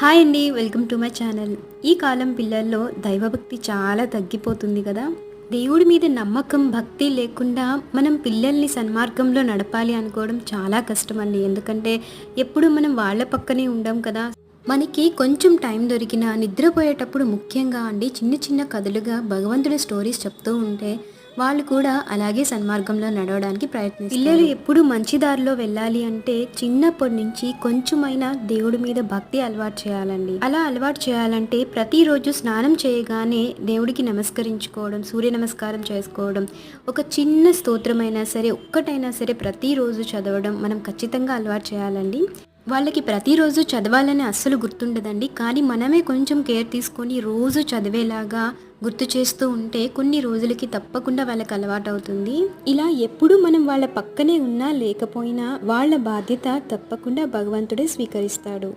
Hi అండి welcome to my channel. ఈ కాలం పిల్లల్లో దైవభక్తి చాలా తగ్గిపోతుంది కదా? దేవుడి మీద నమ్మకం భక్తి లేకుండా మనం పిల్లల్ని సన్మార్గంలో నడపాలి అనుకోవడం చాలా కష్టం అండి ఎందుకంటే ఎప్పుడు మనం వాళ్ళ పక్కనే ఉండం కదా? మనకి కొంచెం టైం దొరికినా నిద్రపోయేటప్పుడు ముఖ్యంగా అండి చిన్న చిన్న కథలుగా భగవంతుడి స్టోరీస్ చెప్తూ ఉంటే వాళ్ళు కూడా అలాగే సన్మార్గంలో నడవడానికి ప్రయత్నిస్తారు. పిల్లలు ఎప్పుడు మంచి దారిలో వెళ్ళాలి అంటే చిన్నప్పటి నుంచి కొంచెమైనా దేవుడి మీద భక్తి అలవాటు చేయాలండి. అలా అలవాటు చేయాలంటే ప్రతిరోజు స్నానం చేయగానే దేవుడికి నమస్కరించుకోవడం సూర్య నమస్కారం చేసుకోవడం ఒక చిన్న స్తోత్రమైనా సరే ఒక్కటైనా సరే ప్రతిరోజు చదవడం మనం ఖచ్చితంగా అలవాటు చేయాలండి. వాళ్ళకి ప్రతిరోజు చదవాలని అస్సలు గుర్తుండదండి. కానీ మనమే కొంచెం కేర్ తీసుకొని రోజు చదివేలాగా గుర్తు చేస్తూ ఉంటే కొన్ని రోజులకి తప్పకుండా వాళ్ళకి అలవాటు అవుతుంది ఇలా ఎప్పుడు మనం వాళ్ళ పక్కనే ఉన్నా లేకపోయినా వాళ్ళ బాధ్యత తప్పకుండా భగవంతుడే స్వీకరిస్తాడు.